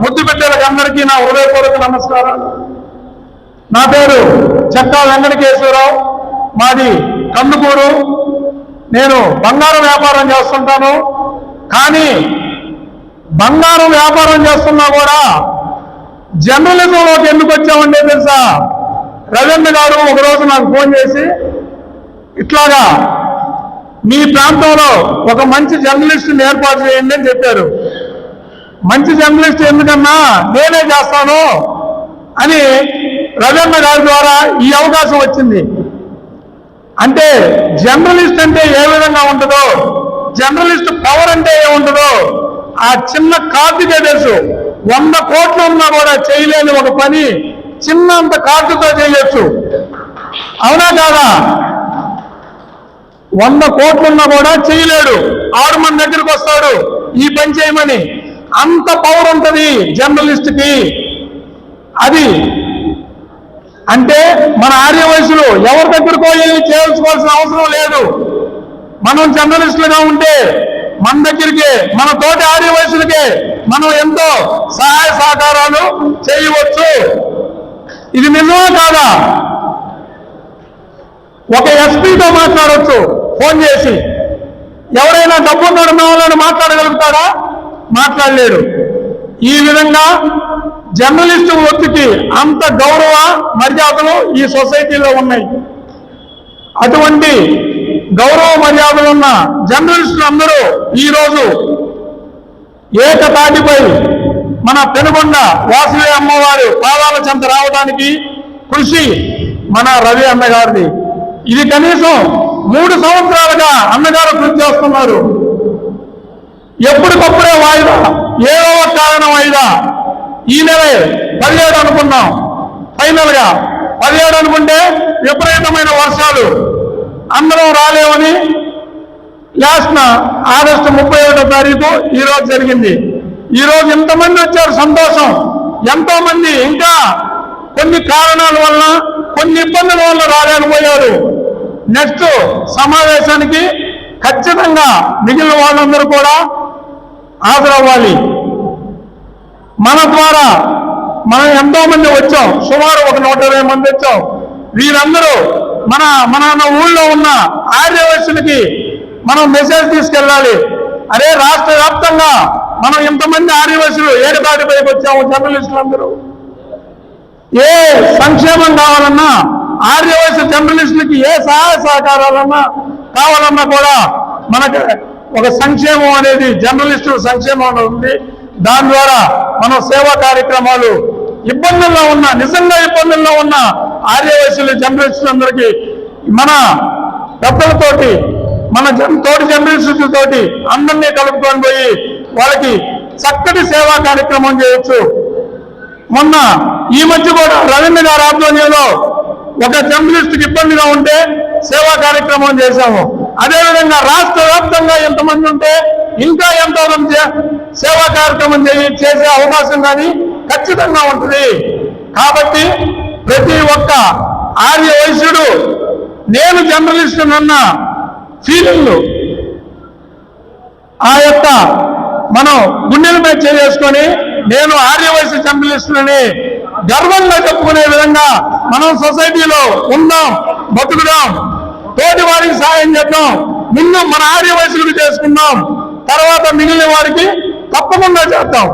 ముద్దు బిడ్డలకు అందరికీ నా హృదయపూర్వక నమస్కారాలు. నా పేరు చక్కా వెంకటకేశ్వరరావు. మాది కందుకూరు. నేను బంగారం వ్యాపారం చేస్తుంటాను. కానీ బంగారం వ్యాపారం చేస్తున్నా కూడా జర్నలిజంలోకి ఎందుకు వచ్చామంటే తెలుసా? రవీంద్ర గారు ఒకరోజు నాకు ఫోన్ చేసి ఇట్లాగా మీ ప్రాంతంలో ఒక మంచి జర్నలిస్ట్ని ఏర్పాటు చేయండి అని చెప్పారు. మంచి జర్నలిస్ట్ ఎందుకన్నా? నేనే చేస్తాను అని రవీంద్ర గారి ద్వారా ఈ అవకాశం వచ్చింది. అంటే జర్నలిస్ట్ అంటే ఏ విధంగా ఉంటుందో జర్నలిస్ట్ పవర్ అంటే ఏముంటుందో ఆ చిన్న కార్డుకే తెలుసు. వంద కోట్లు ఉన్నా కూడా చేయలేని ఒక పని చిన్న అంత కార్డుతో చేయొచ్చు. అవునా కాదా? వంద కోట్లున్నా కూడా చేయలేడు. ఆడు మన దగ్గరికి వస్తాడు. ఈ పని చేయమని. అంత పవర్ ఉంటుంది జర్నలిస్ట్కి అది. అంటే మన ఆర్య వయసులో ఎవరి దగ్గరకో ఏమి చేయాల్సుకోవాల్సిన అవసరం లేదు. మనం జర్నలిస్టులుగా ఉంటే మన దగ్గరికి మన తోటి ఆర్య వయసులకే మనం ఎంతో సహాయ సహకారాలు చేయవచ్చు. ఇది నిజమా కాదా? ఒక ఎస్పీతో మాట్లాడవచ్చు ఫోన్ చేసి. ఎవరైనా డబ్బున్నాడు వాళ్ళని మాట్లాడగలుగుతాడా మాట్లాడలేడు ఈ విధంగా జర్నలిస్టు వృత్తికి అంత గౌరవ మర్యాదలు ఈ సొసైటీలో ఉన్నాయి. అటువంటి గౌరవ మర్యాదలు ఉన్న జర్నలిస్టులు అందరూ ఈరోజు ఏకతాటిపై మన పెనుగొండ వాసువి అమ్మవారు పాదాల చెంత రావడానికి కృషి మన రవి అన్నగారిది. ఇది కనీసం మూడు సంవత్సరాలుగా అన్నగారు కృషి చేస్తున్నారు. ఎప్పటికప్పుడే వాయిదా. ఏదో కారణం వాయిదా ఈ నెలే పదిహేడు అనుకున్నాం. ఫైనల్గా పదిహేడు అనుకుంటే విపరీతమైన వర్షాలు. అందరం రాలేమని లాస్ట్న ఆగస్టు ముప్పై ఒకటో తారీఖు ఈ రోజు జరిగింది. ఈరోజు ఎంతమంది ఇంతమంది వచ్చారు సంతోషం. ఎంతో మంది ఇంకా కొన్ని కారణాల వలన కొన్ని ఇబ్బందుల వల్ల రాలేకపోయారు. నెక్స్ట్ సమావేశానికి ఖచ్చితంగా మిగిలిన వాళ్ళందరూ కూడా హాజరవ్వాలి. మన ద్వారా మనం ఎంతో మంది వచ్చాం. సుమారు ఒక నూట ఇరవై మంది వచ్చాం. వీరందరూ మన మన ఊళ్ళో ఉన్న ఆర్యవైశ్యులకి మనం మెసేజ్ తీసుకెళ్ళాలి. అరే రాష్ట్ర వ్యాప్తంగా మనం ఇంతమంది ఆర్యవైశ్యులు పైకి వచ్చాము జర్నలిస్టులు అందరూ ఏ సంక్షేమం కావాలన్నా ఆర్యవైశ్య జర్నలిస్టులకి ఏ సహాయ సహకారాలన్నా కావాలన్నా కూడా మనకు ఒక సంక్షేమం అనేది జర్నలిస్టుల సంక్షేమం ఉంది. దాని ద్వారా మనం సేవా కార్యక్రమాలు ఇబ్బందుల్లో ఉన్న నిజంగా ఇబ్బందుల్లో ఉన్న ఆర్యవైశ్యులు జర్నలిస్టులందరికీ మన పెద్దలతోటి మన తోటి జర్నలిస్టులతోటి అందరినీ కలుపుకొని పోయి వాళ్ళకి చక్కటి సేవా కార్యక్రమం చేయొచ్చు. మొన్న ఈ మధ్య కూడా రవీంద్ర గారి ఆధ్వర్యంలో ఒక జర్నలిస్ట్కి ఇబ్బందిగా ఉంటే సేవా కార్యక్రమం చేశాము. అదేవిధంగా రాష్ట్ర వ్యాప్తంగా ఎంతమంది ఉంటే ఇంకా ఎంతో సేవా కార్యక్రమం చేసే అవకాశం కానీ ఖచ్చితంగా ఉంటుంది. కాబట్టి ప్రతి ఒక్క ఆర్య వైశ్యుడు నేను జర్నలిస్ట్ అన్న ఫీలింగ్ ఆ యొక్క మనం గుండెల మీద చేసుకొని నేను ఆర్యవైశ్య జర్నలిస్టులని గర్వంగా చెప్పుకునే విధంగా మనం సొసైటీలో ఉందాం బతుకుదాం. తోటి వారికి సాయం చేద్దాం. ముందు మన ఆర్యవైశ్యులకు చేసుకున్నాం తర్వాత మిగిలిన వారికి తప్పకుండా చేద్దాం.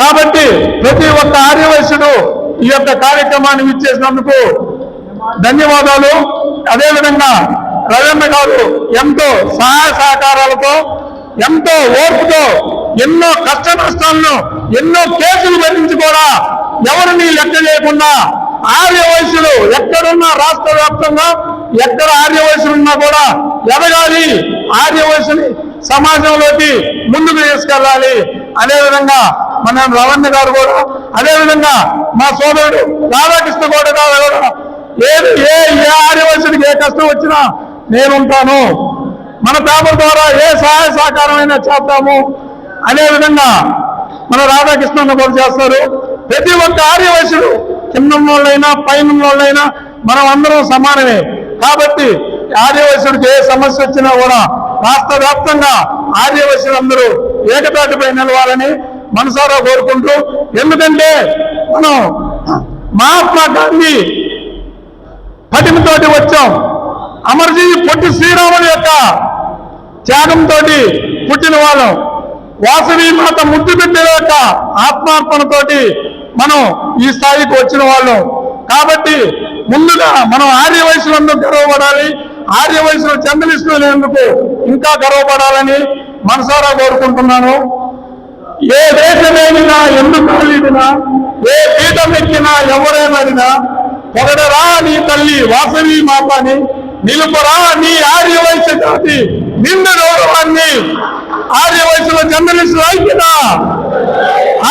కాబట్టి ప్రతి ఒక్క ఆర్యవైశ్యుడు ఈ యొక్క కార్యక్రమాన్ని విచ్చేసినందుకు ధన్యవాదాలు. అదేవిధంగా రవీంద్ర గారు ఎంతో సహాయ సహకారాలతో ఎంతో ఓర్పుతో ఎన్నో కష్ట నష్టాలను ఎన్నో కేసులు భరించి కూడా ఎవరిని లెక్క చేయకుండా ఆర్య వయసులు ఎక్కడున్నా రాష్ట్ర వ్యాప్తంగా ఎక్కడ ఆర్య వయసులు ఉన్నా కూడా ఎదగాలి. ఆర్య వయసుని సమాజంలోకి ముందుకు తీసుకెళ్ళాలి. అదేవిధంగా మన రవణ్య గారు కూడా అదేవిధంగా మా సోదరుడు రాధాకృష్ణ కూడా గారు కూడా ఏది ఏ ఏ ఆర్యవలసికి ఏ కష్టం వచ్చినా నేనుంటాను. మన పేపర్ ద్వారా ఏ సహాయ సహకారమైనా చేస్తాము. అదేవిధంగా మన రాధాకృష్ణన్న కూడా చేస్తారు. ప్రతి ఒక్క ఆర్యవైశ్యుడు కింద వాళ్ళైనా పైన వాళ్ళైనా మనం అందరం సమానమే. కాబట్టి ఆదివాసుడికి ఏ సమస్య వచ్చినా కూడా రాష్ట్ర వ్యాప్తంగా ఆదివాసులందరూ ఏకతాటిపై నిలవాలని మనసారా కోరుకుంటూ ఎందుకంటే మనం మహాత్మా గాంధీ పటిమతోటి వచ్చాం. అమర్జీ పొట్టి శ్రీరాముల యొక్క త్యాగంతో పుట్టిన వాళ్ళం. వాసవి మాత ముద్దు బిడ్డల యొక్క ఆత్మార్పణతోటి మనం ఈ స్థాయికి వచ్చిన వాళ్ళం. కాబట్టి ముందుగా మనం ఆర్య వయసులో గర్వపడాలి. ఆర్య వయసులో చంద్రలిస్టులు లేనందుకు ఇంకా గర్వపడాలని మనసారా కోరుకుంటున్నాను. ఏ దేశమేమినా ఎందుకు కలిగినా ఏ పీఠం ఎక్కినా ఎవరేమడినా పొగడరా నీ తల్లి వాసవి మాతాని నిలుపరా నీ ఆర్య వయసు జాతి నిండు గౌరవాన్ని ఆర్య వయసులో జర్నలిస్టులు ఐక్యత!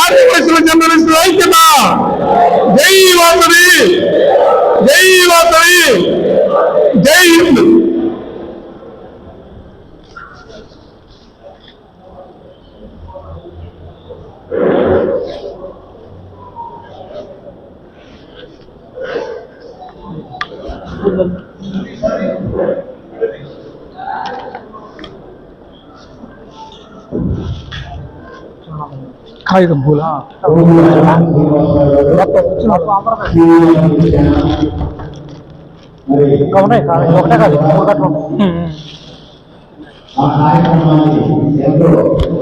ఆర్య వయసులో జర్నలిస్టులు ఐక్యత! జై వాసవి! జై వాసవి! జై హింద్! Thank you. కాగితం పూల ఉన్నాయి కాదు ఒకటే కాదు మూడు గంటలు ఉన్నాయి ఆ కార్యక్రమాన్ని ఎంతో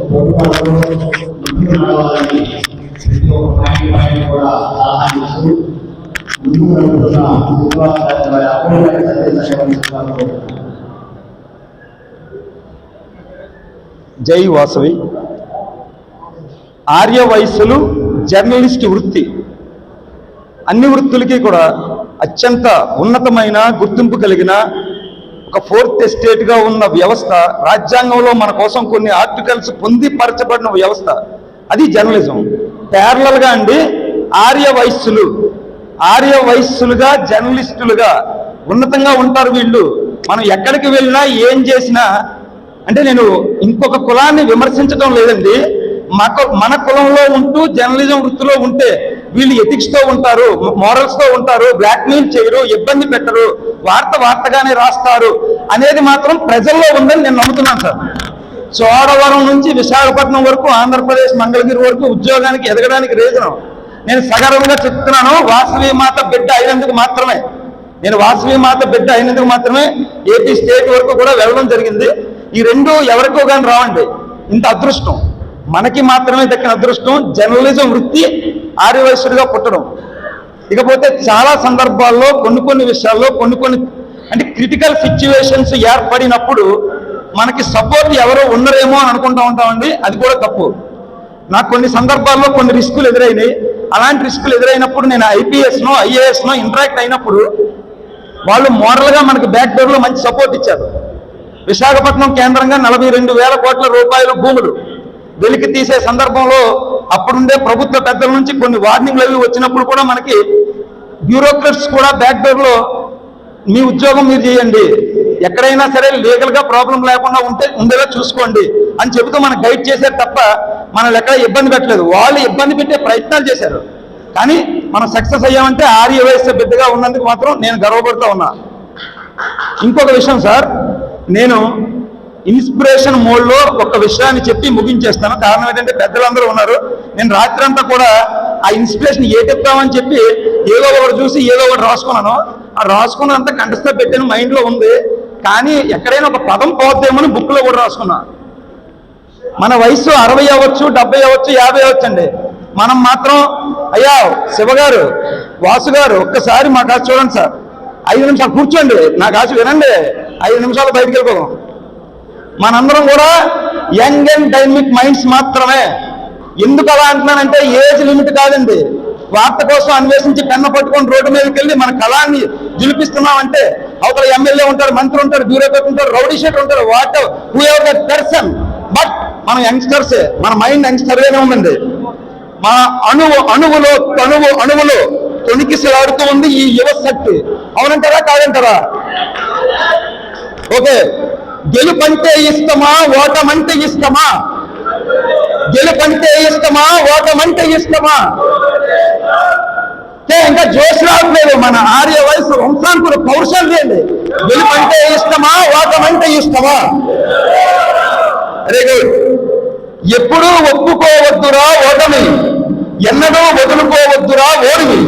పొదుపాటుతో ముందుకు నడవాలని ప్రతి ఒక్క పాయింట్ పాయింట్ కూడా సలహా ఇస్తూ ముందుకు నడుపుతున్న విశ్వాసాలు అపూర్వమైన సత్యసాయి జై వాసవి ఆర్య వయస్సులు జర్నలిస్ట్ వృత్తి. అన్ని వృత్తులకి కూడా అత్యంత ఉన్నతమైన గుర్తింపు కలిగిన ఒక ఫోర్త్ ఎస్టేట్గా ఉన్న వ్యవస్థ రాజ్యాంగంలో మన కోసం కొన్ని ఆర్టికల్స్ పొందిపరచబడిన వ్యవస్థ. అది జర్నలిజం. ప్యారలల్గా అండి ఆర్య వయస్సులు. ఆర్య వయస్సులుగా జర్నలిస్టులుగా ఉన్నతంగా ఉంటారు వీళ్ళు. మనం ఎక్కడికి వెళ్ళినా ఏం చేసినా అంటే నేను ఇంకొక కులాన్ని విమర్శించడం లేదండి. మాకు మన కులంలో ఉంటూ జర్నలిజం వృత్తిలో ఉంటే వీళ్ళు ఎథిక్స్తో ఉంటారు మోరల్స్తో ఉంటారు బ్లాక్మెయిల్ చేయరు ఇబ్బంది పెట్టరు వార్త వార్తగానే రాస్తారు అనేది మాత్రం ప్రజల్లో ఉందని నేను నమ్ముతున్నాను సార్. చోడవరం నుంచి విశాఖపట్నం వరకు ఆంధ్రప్రదేశ్ మంగళగిరి వరకు ఉద్యోగానికి ఎదగడానికి రీజనం. నేను సగర్వంగా చెప్తున్నాను వాసవి మాత బిడ్డ అయినందుకు మాత్రమే. నేను వాసవి మాత బిడ్డ అయినందుకు మాత్రమే ఏపీ స్టేట్ వరకు కూడా వెళ్ళడం జరిగింది. ఈ రెండు ఎవరికో కానీ రావండి. ఇంత అదృష్టం. మనకి మాత్రమే దక్కిన అదృష్టం జర్నలిజం వృత్తి ఆర్యవయసుడిగా పుట్టడం. ఇకపోతే చాలా సందర్భాల్లో కొన్ని కొన్ని విషయాల్లో కొన్ని కొన్ని అంటే క్రిటికల్ సిచ్యువేషన్స్ ఏర్పడినప్పుడు మనకి సపోర్ట్ ఎవరో ఉన్నరేమో అని అనుకుంటూ ఉంటామండి. అది కూడా తప్పు. నాకు కొన్ని సందర్భాల్లో కొన్ని రిస్కులు ఎదురైనాయి. అలాంటి రిస్కులు ఎదురైనప్పుడు నేను ఐపీఎస్నో ఐఏఎస్నో ఇంటరాక్ట్ అయినప్పుడు వాళ్ళు మోడల్గా మనకి బ్యాక్ డోర్లో మంచి సపోర్ట్ ఇచ్చారు. విశాఖపట్నం కేంద్రంగా నలభై రెండు వేల కోట్ల రూపాయల భూములు. వెలికి తీసే సందర్భంలో అప్పుడుండే ప్రభుత్వ పెద్దల నుంచి కొన్ని వార్నింగ్లు అవి వచ్చినప్పుడు కూడా మనకి బ్యూరోక్రట్స్ కూడా బ్యాక్ డోర్లో మీ ఉద్యోగం మీరు చేయండి. ఎక్కడైనా సరే లీగల్గా ప్రాబ్లం లేకుండా ఉంటే ఉండేలా చూసుకోండి అని చెబుతూ మనం గైడ్ చేశారు తప్ప మనల్ని ఎక్కడ ఇబ్బంది పెట్టలేదు. వాళ్ళు ఇబ్బంది పెట్టే ప్రయత్నాలు చేశారు. కానీ మనం సక్సెస్ అయ్యామంటే ఆర్య వయస్సు బిడ్డగా ఉన్నందుకు మాత్రం నేను గర్వపడుతూ ఉన్నా. ఇంకొక విషయం సార్ నేను ఇన్స్పిరేషన్ మోడ్లో ఒక విషయాన్ని చెప్పి ముగించేస్తాను. కారణం ఏంటంటే పెద్దలందరూ ఉన్నారు. నేను రాత్రి అంతా కూడా ఆ ఇన్స్పిరేషన్ ఏ చెప్తామని చెప్పి ఏదో ఒకటి చూసి ఏదో ఒకటి రాసుకున్నాను. ఆ రాసుకున్నంత కంటస్థ పెట్టిన మైండ్లో ఉంది. కానీ ఎక్కడైనా ఒక పదం పోద్దేమని బుక్లో కూడా రాసుకున్నా. మన వయసు అరవై అవ్వచ్చు డెబ్బై అవ్వచ్చు యాభై అవ్వచ్చు అండి మనం మాత్రం అయ్యా శివగారు వాసు గారు ఒక్కసారి మా కాసు చూడండి సార్. ఐదు నిమిషాలు కూర్చోండి. నా కాసు వినండి. ఐదు నిమిషాలు బయటికి వెళ్ళిపోదాం. మనందరం కూడా యంగ్ అండ్ డైనమిక్ మైండ్స్ మాత్రమే. ఎందుకు అలా అంటున్నానంటే ఏజ్ లిమిట్ కాదండి. వార్త కోసం అన్వేషించి పెన్న పట్టుకొని రోడ్డు మీదకి వెళ్ళి మన కళాన్ని జులిపిస్తున్నామంటే అవతల ఎమ్మెల్యే ఉంటారు మంత్రి ఉంటారు బ్యూరోక్రాట్ ఉంటారు రౌడీ ఉంటారు what whoever that person. But మన యంగ్స్టర్స్ మన మైండ్ యంగ్స్టర్గానే ఉందండి. మా అణువు అణువులో తణువు అణువులో తొణికిసలాడుతూ ఉంది ఈ యువ శక్తి. అవునంటారా కాదంటారా? ఓకే. గెలుపంటే ఇష్టమా ఓటమంటే ఇష్టమా? గెలుపంటే ఇష్టమా ఓటమంటే ఇష్టమా? ఏ, ఇంకా జోష్ రావట్లేదు మన ఆర్య వయసు వంశాంకుల పౌరుషాలు లేండి. గెలుపంటే ఇష్టమా ఓటమంటే ఇష్టమా? వెరీ గుడ్ ఎప్పుడూ ఒప్పుకోవద్దురా ఓటమి. ఎన్నడూ వదులుకోవద్దురా ఓడిమి.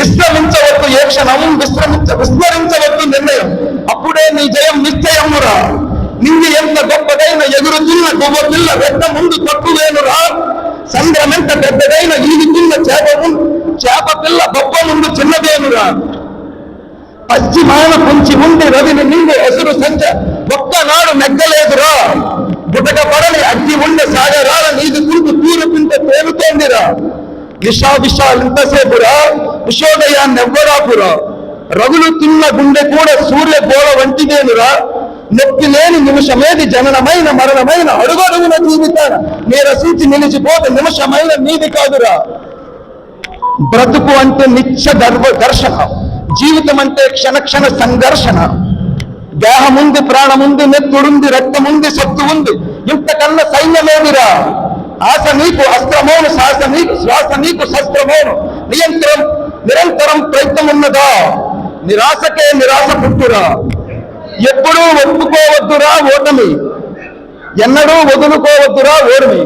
విశ్రమించవద్దు ఏ క్షణం విశ్రమించ విస్మరించవద్దు నిర్ణయం. అప్పుడే నీ జయం నిశ్చయమురా నింది ఎంత గొప్పదైన ఎగురుతున్న గువ్వ పిల్ల వెంట ముందు తక్కువేనురా ఎంత పెద్దదైన ఈదుతున్న చేప చేప పిల్ల గొప్ప ముందు చిన్నదేనురా పశ్చిమాన పొంచి ఉండి రవిని నిండు ఎసురు సంచ ఒక్కనాడు నెగ్గలేదురా బుటక పడని అగ్గి ఉండే సాగరాల నీది గురుకు తూరు పింట తేలుతోందిరా విషా విషాలు ఇంతసేపురా విషోదయాన్ని ఎవ్వరాపురా రగులుతున్న గుండె కూడా సూర్య గోళ వంటిదేనురా నొప్పి లేని నిమిషమేది జననమైన మరణమైన అడుగడుగున జీవితాన నీ రసించి నిలిచిపోతే నిమిషమైన నీది కాదురా. బ్రతుకు అంటే నిత్య గర్వ ఘర్షణ జీవితం అంటే క్షణ క్షణ సంఘర్షణ. దేహముంది ప్రాణముంది నెత్తుడుంది రక్తముంది సత్తు ఉంది ఇంతకన్నా సైన్యమేమిరా? ఆశ నీకు అస్త్రమోను శ్వాస నీకు శ్వాస నీకు శస్త్రమోను. నియంత్రం నిరంతరం ప్రయత్నం ఉన్నదా నిరాశకే నిరాశ పుట్టురా. ఎప్పుడూ ఒప్పుకోవద్దురా ఓటమి. ఎన్నడూ వదులుకోవద్దురా ఓటమి.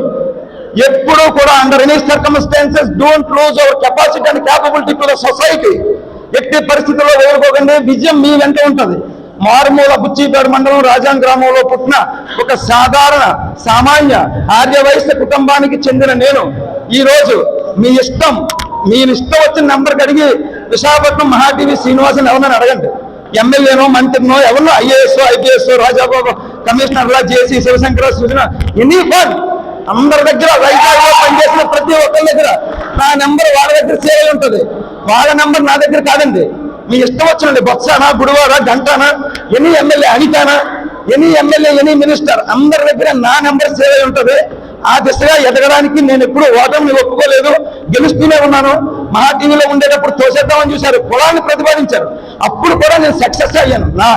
ఎప్పుడూ కూడా under any circumstances don't lose our capacity and capability to the society ఎట్టి పరిస్థితుల్లో వదులుకోకండి విజయం మీ వెంట ఉంటుంది. మారుమూల బుచ్చిపేట మండలం రాజాం గ్రామంలో పుట్టిన ఒక సాధారణ సామాన్య ఆర్య వయస్సు కుటుంబానికి చెందిన నేను. ఈరోజు మీ ఇష్టం మీ ఇష్టం వచ్చిన నెంబర్కి అడిగి విశాఖపట్నం మహాటీవీ శ్రీనివాసన్ ఎవరినని అడగండి. ఎమ్మెల్యేనో మంత్రినో ఎవరినో IAS IPS Rajababu కమిషనర్లా JC Sivasankara Srujana any one అందరి దగ్గర వైజాగ్లో పనిచేసిన ప్రతి ఒక్కరి దగ్గర నా నెంబర్ వాళ్ళ దగ్గర సేవ్ ఉంటుంది. వాళ్ళ నెంబర్ నా దగ్గర కాదండి. మీ ఇష్టం వచ్చినండి బొత్సానా గుడివారా గంటానా ఎనీ ఎమ్మెల్యే అనితానా ఎనీ ఎమ్మెల్యే ఎనీ మినిస్టర్ అందరి దగ్గర నా నెంబర్ సేవ్ ఉంటుంది. ఆ దిశగా ఎదగడానికి నేను ఎప్పుడు ఓటమిని ఒప్పుకోలేదు. గెలుస్తూనే ఉన్నాను. మహా టీవీలో ఉండేటప్పుడు తోసేద్దామని చూశారు. కులాన్ని ప్రతిపాదించారు. అప్పుడు కూడా నేను సక్సెస్ అయ్యాను. నా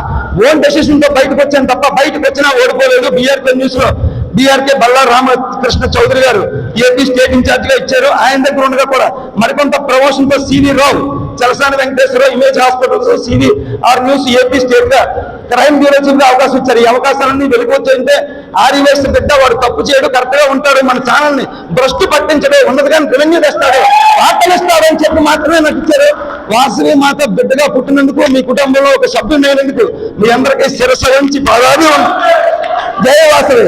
ఓన్ డెసిషన్తో బయటకు వచ్చాను తప్ప బయటకు వచ్చినా ఓడిపోలేదు. బీఆర్కే న్యూస్లో BRK Balla Ramakrishna Chowdary garu AP state ఇన్ఛార్జ్గా ఇచ్చారు. ఆయన దగ్గర ఉండగా కూడా మరికొంత ప్రమోషన్తో CV Rao Chalasani Venkateswararao image hospitals CV R news AP స్టేట్గా crime bureau గా అవకాశం ఇచ్చారు. ఈ అవకాశాలన్నీ వెలికొచ్చాయంటే ఆర్యవేస్ బిడ్డ వాడు తప్పు చేయడు కరెక్ట్గా ఉంటాడు. మన ఛానల్ని భ్రష్టు పట్టించడు. ఉన్నది కానీ రెవెన్యూ తెస్తాడు. వార్తలు ఇస్తాడు అని చెప్పి మాత్రమే నాకు ఇచ్చారు. వాసవి మాత బిడ్డగా పుట్టినందుకు మీ కుటుంబంలో ఒక సభ్యుడు అయినందుకు మీ అందరికీ శిరస వంచి పదాలు జయ వాసవి